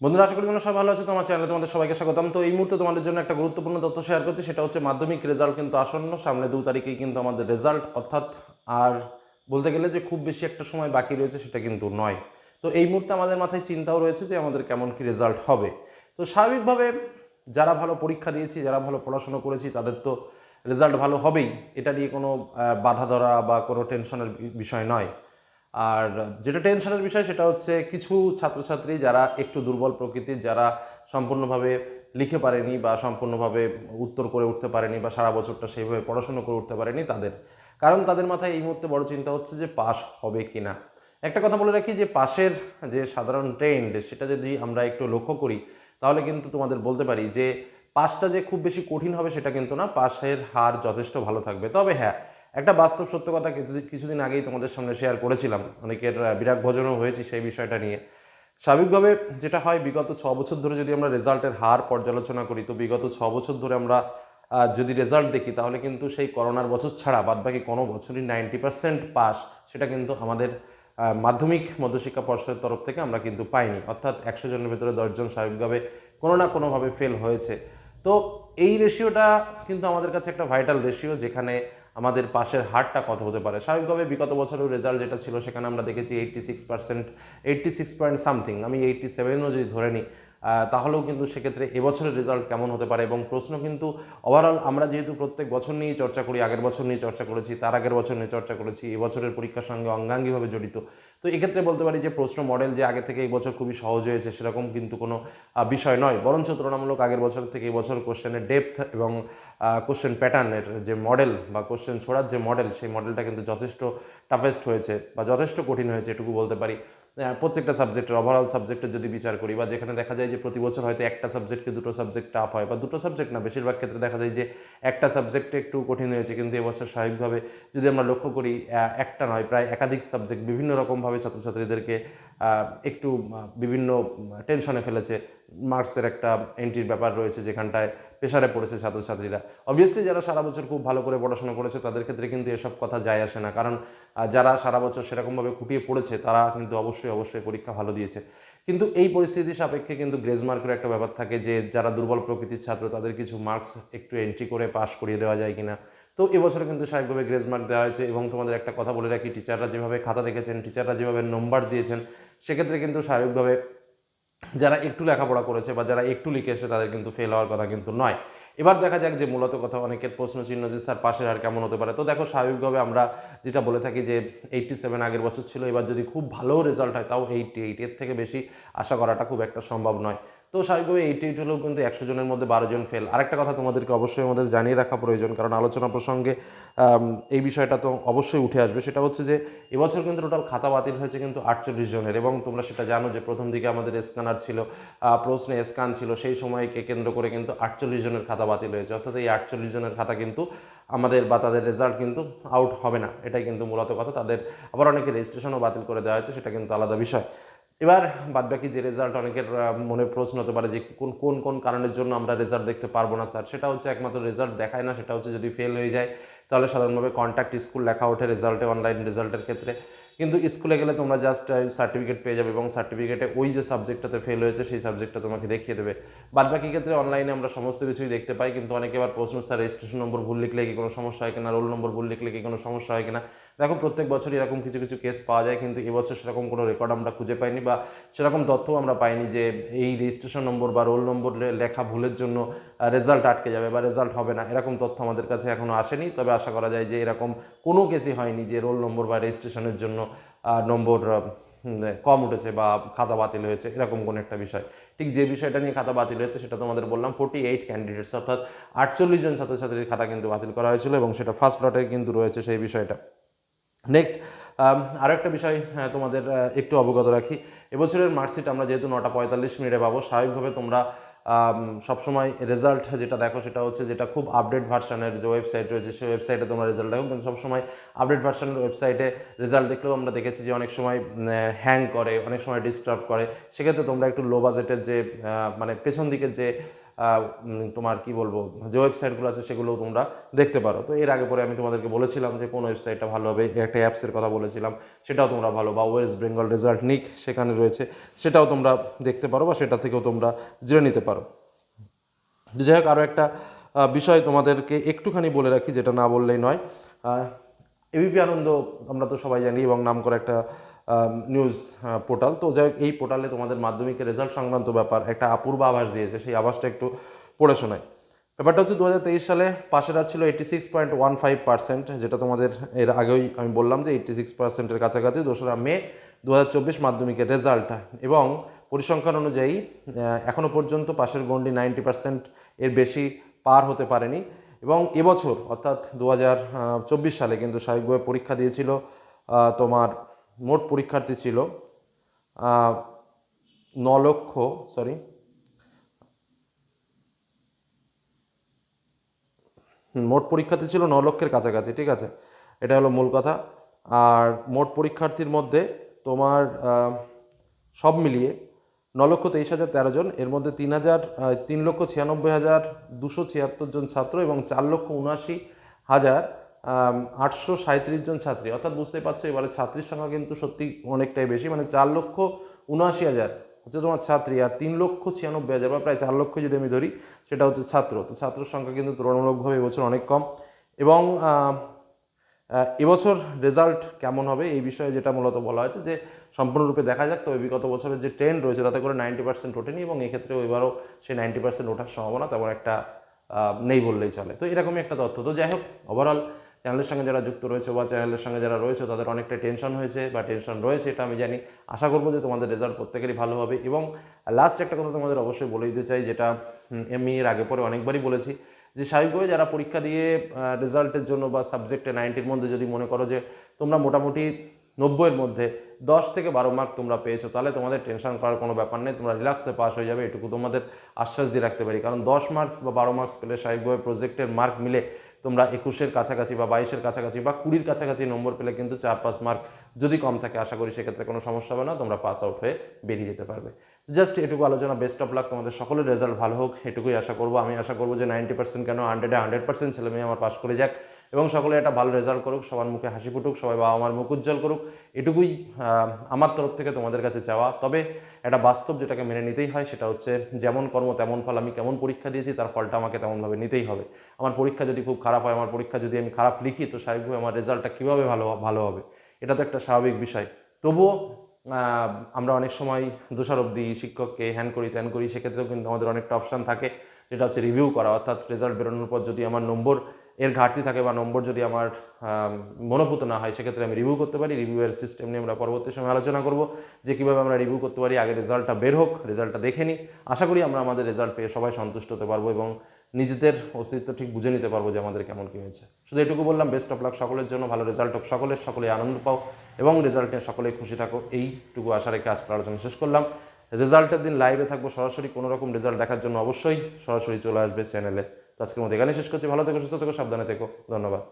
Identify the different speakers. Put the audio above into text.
Speaker 1: বন্ধুরা, আশা করি তোমরা সবাই ভালো আছো। তোমার চ্যানেলে তোমাদের সবাইকে স্বাগতম। তো এই মুহূর্তে তোমাদের জন্য একটা গুরুত্বপূর্ণ তথ্য শেয়ার করছি। সেটা হচ্ছে মাধ্যমিক রেজাল্ট কিন্তু আসন্ন। সামনে দু তারিখেই কিন্তু আমাদের রেজাল্ট অর্থাৎ আর বলতে গেলে যে খুব বেশি একটা সময় বাকি রয়েছে সেটা কিন্তু নয়। তো এই মুহূর্তে আমাদের মাথায় চিন্তাও রয়েছে যে আমাদের কেমন কি রেজাল্ট হবে। তো স্বাভাবিকভাবে যারা ভালো পরীক্ষা দিয়েছি, যারা ভালো পড়াশোনা করেছি, তাদের তো রেজাল্ট ভালো হবেই। এটা নিয়ে কোনো বাধা ধরা বা কোনো টেনশনের বিষয় নয়। আর যেটা টেনশনের বিষয় সেটা হচ্ছে কিছু ছাত্রছাত্রী যারা একটু দুর্বল প্রকৃতির, যারা সম্পূর্ণভাবে লিখে পারেনি বা সম্পূর্ণভাবে উত্তর করে উঠতে পারেনি বা সারা বছরটা সেইভাবে পড়াশুনো করে উঠতে পারেনি তাদের। কারণ তাদের মাথায় এই মুহূর্তে বড় চিন্তা হচ্ছে যে পাস হবে কি না একটা কথা বলে রাখি যে পাশের যে সাধারণ ট্রেন্ড সেটা যদি আমরা একটু লক্ষ্য করি, তাহলে কিন্তু তোমাদের বলতে পারি যে পাশটা যে খুব বেশি কঠিন হবে সেটা কিন্তু না, পাশের হার যথেষ্ট ভালো থাকবে। তবে হ্যাঁ একটা বাস্তব সত্য কথা কিছু- কিছুদিন আগেই তোমাদের সামনে শেয়ার করেছিলাম। অনেকের বিরাগ ভোজনও হয়েছি সেই বিষয়টা নিয়ে। স্বাভাবিকভাবে যেটা হয়, বিগত ছ বছর ধরে যদি আমরা রেজাল্টের হার পর্যালোচনা করি, তো বিগত ছ বছর ধরে আমরা যদি রেজাল্ট দেখি, তাহলে কিন্তু সেই করোনার বছর ছাড়া বাদবাকি কোনো বছরই নাইনটি পার্সেন্ট পাস সেটা কিন্তু আমাদের মাধ্যমিক মধ্যশিক্ষা পর্ষদের তরফ থেকে আমরা কিন্তু পাইনি। অর্থাৎ একশো জনের ভেতরে দশজন স্বাভাবিকভাবে কোনো না কোনোভাবে ফেল হয়েছে। তো এই রেশিওটা কিন্তু আমাদের কাছে একটা ভাইটাল রেশিও যেখানে আমাদের পাশের হারটা কত হতে পারে? স্বাভাবিকভাবে বিগত বছরের রেজাল্ট যেটা ছিল, সেখানে আমরা দেখেছি eighty six percent eighty six point something আমি এইট্টি সেভেনও যদি ধরে নিই তাহলেও কিন্তু সেক্ষেত্রে এবছরের রেজাল্ট কেমন হতে পারে? এবং প্রশ্ন কিন্তু ওভারঅল আমরা যেহেতু প্রত্যেক বছর নিয়েই চর্চা করি, আগের বছর নিয়ে চর্চা করেছি, তার আগের বছর নিয়ে চর্চা করেছি, এবছরের পরীক্ষার সঙ্গে অঙ্গাঙ্গিভাবে জড়িত। তো এক্ষেত্রে বলতে পারি যে প্রশ্ন মডেল যে আগে থেকে এই বছর খুবই সহজ হয়েছে, সেরকম কিন্তু কোনো বিষয় নয়। বরঞ্চ তুলনামূলক আগের বছর থেকে এই বছর কোশ্চেনের ডেপথ এবং কোশ্চেন প্যাটার্নের যে মডেল বা কোশ্চেন ছোড়ার যে মডেল সেই মডেলটা কিন্তু যথেষ্ট টাফেস্ট হয়েছে বা যথেষ্ট কঠিন হয়েছে এটুকু বলতে পারি। প্রত্যেকটা সাবজেক্টের ওভারঅল সাবজেক্টের যদি বিচার করি বা যেখানে দেখা যায় যে প্রতি বছর হয়তো একটা সাবজেক্টকে দুটো সাবজেক্ট টাফ হয় বা দুটো সাবজেক্ট না, বেশিরভাগ ক্ষেত্রে দেখা যায় যে একটা সাবজেক্টে একটু কঠিন হয়েছে। কিন্তু এবছর স্বাভাবিকভাবে যদি আমরা লক্ষ্য করি একটা নয়, প্রায় একাধিক সাবজেক্ট বিভিন্ন রকমভাবে ছাত্রছাত্রীদেরকে একটু বিভিন্ন টেনশনে ফেলেছে। মার্কসের একটা এন্ট্রির ব্যাপার রয়েছে যেখানটায় প্রেশারে পড়েছে ছাত্রছাত্রীরা। অবভিয়াসলি যারা সারা বছর খুব ভালো করে পড়াশোনা করেছে, তাদের ক্ষেত্রে কিন্তু এসব কথা যায় আসে না। কারণ যারা সারা বছর সেরকমভাবে খুঁটিয়ে পড়েছে, তারা কিন্তু অবশ্যই অবশ্যই পরীক্ষা ভালো দিয়েছে। কিন্তু এই পরিস্থিতি সাপেক্ষে কিন্তু গ্রেজ মার্কের একটা ব্যাপার থাকে যে, যারা দুর্বল প্রকৃতির ছাত্র, তাদের কিছু মার্কস একটু এন্ট্রি করে পাশ করিয়ে দেওয়া যায় কিনা। তো এবছর কিন্তু স্বাভাবিকভাবে গ্রেজ মার্ক দেওয়া হয়েছে এবং তোমাদের একটা কথা বলে রাখি টিচাররা যেভাবে খাতা দেখেছেন টিচাররা যেভাবে নম্বর দিয়েছেন সেক্ষেত্রে কিন্তু স্বাভাবিকভাবে যারা একটু লেখাপড়া করেছে বা যারা একটু লিখে এসে তাদের কিন্তু ফেল হওয়ার কথা কিন্তু নয়। এবার দেখা যাক যে মূলত কথা অনেকের প্রশ্ন চিহ্ন যে, স্যার, পাশের হার কেমন হতে পারে? তো দেখো স্বাভাবিকভাবে আমরা যেটা বলে থাকি যে এইটটি সেভেন আগের বছর ছিল, এবার যদি খুব ভালো রেজাল্ট হয়, তাও এইটটি এইট এর থেকে বেশি আশা করাটা খুব একটা সম্ভব নয়। তো স্বাভাবিকভাবে এইটি এইট হলেও কিন্তু একশো জনের মধ্যে বারো জন ফেল আরেকটা কথা তোমাদেরকে অবশ্যই আমাদের জানিয়ে রাখা প্রয়োজন, কারণ আলোচনা প্রসঙ্গে এই বিষয়টা তো অবশ্যই উঠে আসবে। সেটা হচ্ছে যে, এবছর কিন্তু টোটাল খাতা বাতিল হয়েছে কিন্তু আটচল্লিশ জনের, এবং তোমরা সেটা জানো যে প্রথম দিকে আমাদের স্ক্যানার ছিল প্রশ্নে স্ক্যান ছিল, সেই সময়কে কেন্দ্র করে কিন্তু আটচল্লিশ জনের খাতা বাতিল হয়েছে। অর্থাৎ এই আটচল্লিশ জনের খাতা কিন্তু আমাদের বা তাদের রেজাল্ট কিন্তু আউট হবে না। এটাই কিন্তু মূলত কথা। তাদের আবার অনেকে রেজিস্ট্রেশনও বাতিল করে দেওয়া হয়েছে, সেটা কিন্তু আলাদা বিষয়। এবার বাদবাকি যে রেজাল্ট অনেকের মনে প্রশ্ন হতে পারে যে কোন কোন কোন কারণের জন্য আমরা রেজাল্ট দেখতে পারব না স্যার সেটা হচ্ছে একমাত্র রেজাল্ট দেখায় না, সেটা হচ্ছে যদি ফেল হয়ে যায়, তাহলে সাধারণভাবে কন্ট্যাক্ট স্কুল লেখা ওঠে রেজাল্টে অনলাইন রেজাল্টের ক্ষেত্রে। কিন্তু স্কুলে গেলে তোমরা জাস্ট সার্টিফিকেট পেয়ে যাবে এবং সার্টিফিকেটে ওই যে সাবজেক্টটাতে ফেল হয়েছে, সেই সাবজেক্টটা তোমাকে দেখিয়ে দেবে। বাদবাকি ক্ষেত্রে অনলাইনে আমরা সমস্ত কিছুই দেখতে পাই, কিন্তু অনেকে আবার প্রশ্ন স্যার রেজিস্ট্রেশন নম্বর ভুল লিখলে কি কোনো সমস্যা হয় কিনা? রোল নম্বর ভুল লিখলে কি কোনো সমস্যা হয় কিনা? দেখো, প্রত্যেক বছর এরকম কিছু কিছু কেস পাওয়া যায়, কিন্তু এবছর সেরকম কোনো রেকর্ড আমরা খুঁজে পাইনি বা সেরকম তথ্যও আমরা পাইনি যে এই রেজিস্ট্রেশন নম্বর বা রোল নম্বর লেখা ভুলের জন্য রেজাল্ট আটকে যাবে বা রেজাল্ট হবে না। এরকম তথ্য আমাদের কাছে এখনও আসেনি, তবে আশা করা যায় যে এরকম কোনো কেসই হয়নি যে রোল নম্বর বা রেজিস্ট্রেশনের জন্য নম্বর কম উঠেছে বা খাতা বাতিল হয়েছে, এরকম কোনো একটা বিষয়। ঠিক যে বিষয়টা নিয়ে খাতা বাতিল হয়েছে, সেটা তোমাদের বললাম ফোর্টি এইট ক্যান্ডিডেটস অর্থাৎ আটচল্লিশ জন ছাত্রছাত্রীর খাতা কিন্তু বাতিল করা হয়েছিল এবং সেটা ফার্স্ট লটে কিন্তু রয়েছে সেই বিষয়টা। নেক্সট আরও একটা বিষয় তোমাদের একটু অবগত রাখি। এবছরের মার্কশিট আমরা যেহেতু নটা পঁয়তাল্লিশ মিনিটে পাবো, স্বাভাবিকভাবে তোমরা সবসময় রেজাল্ট যেটা দেখো সেটা হচ্ছে যেটা খুব আপডেট ভার্সানের যে ওয়েবসাইট রয়েছে, সেই ওয়েবসাইটে তোমরা রেজাল্ট দেখো। কিন্তু সবসময় আপডেট ভার্সানের ওয়েবসাইটে রেজাল্ট দেখলেও আমরা দেখেছি যে অনেক সময় হ্যাং করে, অনেক সময় ডিস্টার্ব করে। সেক্ষেত্রে তোমরা একটু লো বাজেটের যে মানে পেছন দিকের যে তোমার কি বলব, যে ওয়েবসাইটগুলো আছে সেগুলোও তোমরা দেখতে পারো। তো এর আগে পরে আমি তোমাদেরকে বলেছিলাম যে কোন ওয়েবসাইটটা ভালো হবে, একটা অ্যাপসের কথা বলেছিলাম, সেটাও তোমরা ভালো বা ওয়েস্ট বেঙ্গল রেজাল্ট নিক সেখানে রয়েছে, সেটাও তোমরা দেখতে পারো বা সেটা থেকেও তোমরা জেনে নিতে পারো। যাই হোক আরও একটা বিষয় তোমাদেরকে একটুখানি বলে রাখি, যেটা না বললেই নয়। এবিপি আনন্দ আমরা তো সবাই জানি এবং নাম করা একটা নিউজ পোর্টাল তো যাই এই পোর্টালে তোমাদের মাধ্যমিকের রেজাল্ট সংক্রান্ত ব্যাপার একটা অপূর্ব আভাস দিয়েছে, সেই আভাসটা একটু পড়ে শোনায় ব্যাপারটা হচ্ছে দু হাজার তেইশ সালে পাশের হার ছিল eighty six point one five percent যেটা তোমাদের এর আগেই আমি বললাম যে এইটি সিক্স পার্সেন্টের কাছাকাছি, দোসরা মে দু হাজার চব্বিশ মাধ্যমিকের রেজাল্ট এবং পরিসংখ্যান অনুযায়ী এখনও পর্যন্ত পাশের গন্ডি নাইনটি পার্সেন্ট এর বেশি পার হতে পারেনি। এবং এবছর, অর্থাৎ দু হাজার চব্বিশ সালে কিন্তু স্বাভাবিকভাবে পরীক্ষা দিয়েছিল তোমার মোট পরীক্ষার্থী ছিল ন লক্ষ সরি মোট পরীক্ষার্থী ছিল ন লক্ষের কাছাকাছি, ঠিক আছে? এটা হলো মূল কথা। আর মোট পরীক্ষার্থীর মধ্যে তোমার সব মিলিয়ে ন লক্ষ তেইশ হাজার তেরো জন, এর মধ্যে তিন হাজার তিন লক্ষ ছিয়ানব্বই হাজার দুশো ছিয়াত্তর জন ছাত্র এবং চার লক্ষ উনআশি হাজার আটশো সাঁত্রিশ জন ছাত্রী। অর্থাৎ বুঝতেই পারছ, এবারে ছাত্রীর সংখ্যা কিন্তু সত্যি অনেকটাই বেশি মানে চার লক্ষ উনআশি হাজার। হচ্ছে তোমার ছাত্রী, আর তিন লক্ষ ছিয়ানব্বই হাজার, বা প্রায় চার লক্ষ যদি আমি ধরি, সেটা হচ্ছে ছাত্র। তো ছাত্র সংখ্যা কিন্তু তুলনামূলকভাবে এবছর অনেক কম। এবং এবছর রেজাল্ট কেমন হবে এই বিষয়ে যেটা মূলত বলা হয়েছে যে, সম্পূর্ণরূপে দেখা যাক, তবে বিগত বছরের যে ট্রেন্ড রয়েছে, তাতে করে নাইনটি পার্সেন্ট ওঠেনি, এবং এক্ষেত্রেও এবারও সেই নাইনটি পার্সেন্ট ওঠার সম্ভাবনা তেমন একটা নেই বললেই চলে। তো এরকমই একটা তথ্য। তো যাই হোক ওভারঅল চ্যানেলের সঙ্গে যারা যুক্ত রয়েছে, বা চ্যানেলের সঙ্গে যারা রয়েছে, তাদের অনেকটা টেনশন হয়েছে, বা টেনশন রয়েছে, এটা আমি জানি। আশা করব যে তোমাদের রেজাল্ট প্রত্যেকেরই ভালো হবে। এবং লাস্ট একটা কথা তোমাদের অবশ্যই বলে দিতে চাই, যেটা আমি এর আগে পরে অনেকবারই বলেছি, যে স্বাভাবিকভাবে যারা পরীক্ষা দিয়ে রেজাল্টের জন্য বা সাবজেক্টে নাইনটির মধ্যে যদি মনে করো যে তোমরা মোটামুটি নব্বইয়ের মধ্যে দশ থেকে বারো মার্ক তোমরা পেয়েছ, তাহলে তোমাদের টেনশন করার কোনো ব্যাপার নেই, তোমরা রিল্যাক্সে পাস হয়ে যাবে, এটুকু তোমাদের আশ্বাস দিয়ে রাখতে পারি। কারণ দশ মার্কস বা বারো মার্কস পেলে স্বাভাবিকভাবে প্রজেক্টের মার্ক মিলে তোমরা একুশের কাছাকাছি বা বাইশের কাছাকাছি বা কুড়ির কাছাকাছি নম্বর পেলে কিন্তু চার পাঁচ মার্ক যদি কম থাকে, আশা করি সেক্ষেত্রে কোনো সমস্যা হবে না, তোমরা পাস আউট হয়ে বেরিয়ে যেতে পারবে। জাস্ট এটুকু আলোচনা বেস্ট অফ লাক তোমাদের সকলের রেজাল্ট ভালো হোক, এটুকুই আশা করব। আমি আশা করব যে নাইনটি পার্সেন্ট কেন হান্ড্রেডে হান্ড্রেড পার্সেন্ট ছেলে মেয়ে আমার পাস করে যাক। এবং সকলে একটা ভালো রেজাল্ট করুক, সবার মুখে হাসি ফুটুক, সবাই বাবা আমার মুখ উজ্জ্বল করুক, এটুকুই আমার তরফ থেকে তোমাদের কাছে চাওয়া। তবে একটা বাস্তব যেটাকে মেনে নিতেই হয় সেটা হচ্ছে যেমন কর্ম তেমন ফল, আমি কেমন পরীক্ষা দিয়েছি তার ফলটা আমাকে তেমনভাবে নিতেই হবে। আমার পরীক্ষা যদি খুব খারাপ হয়, আমার পরীক্ষা যদি আমি খারাপ লিখি, তো স্বাভাবিকভাবে আমার রেজাল্টটা কীভাবে ভালো ভালো হবে? এটা তো একটা স্বাভাবিক বিষয়। তবুও আমরা অনেক সময় দোষারোপ দিই শিক্ষককে হ্যান করি, ত্যান করি, সেক্ষেত্রেও কিন্তু আমাদের অনেকটা অপশান থাকে, যেটা হচ্ছে রিভিউ করা। অর্থাৎ রেজাল্ট বেরোনোর পর যদি আমার নম্বর এর ঘাটতি থাকে বা নম্বর যদি আমার মনোভূত না হয়, সেক্ষেত্রে আমি রিভিউ করতে পারি। রিভিউয়ের সিস্টেম নিয়ে আমরা পরবর্তী সময় আলোচনা করব যে কীভাবে আমরা রিভিউ করতে পারি, আগে রেজাল্টটা বের হোক রেজাল্টটা দেখে নিই। আশা করি আমরা আমাদের রেজাল্ট পেয়ে সবাই সন্তুষ্ট হতে পারব এবং নিজেদের অস্তিত্ব ঠিক বুঝে নিতে পারব যে আমাদের কেমন কী হয়েছে। শুধু এটুকু বললাম বেস্ট অফ লাক সকলের জন্য, ভালো রেজাল্ট হোক সকলের, সকলে আনন্দ পাও এবং রেজাল্টে সকলেই খুশি থাকো। এইটুকু আশা রেখে আজকের আলোচনা শেষ করলাম। রেজাল্টের দিন লাইভে থাকব সরাসরি কোনো রকম রেজাল্ট দেখার জন্য অবশ্যই সরাসরি চলে আসবে চ্যানেলে আজকের মধ্যে এখানে শেষ করছি। ভালো থেকো সুস্থ থেকো সাবধানে থেকো। ধন্যবাদ।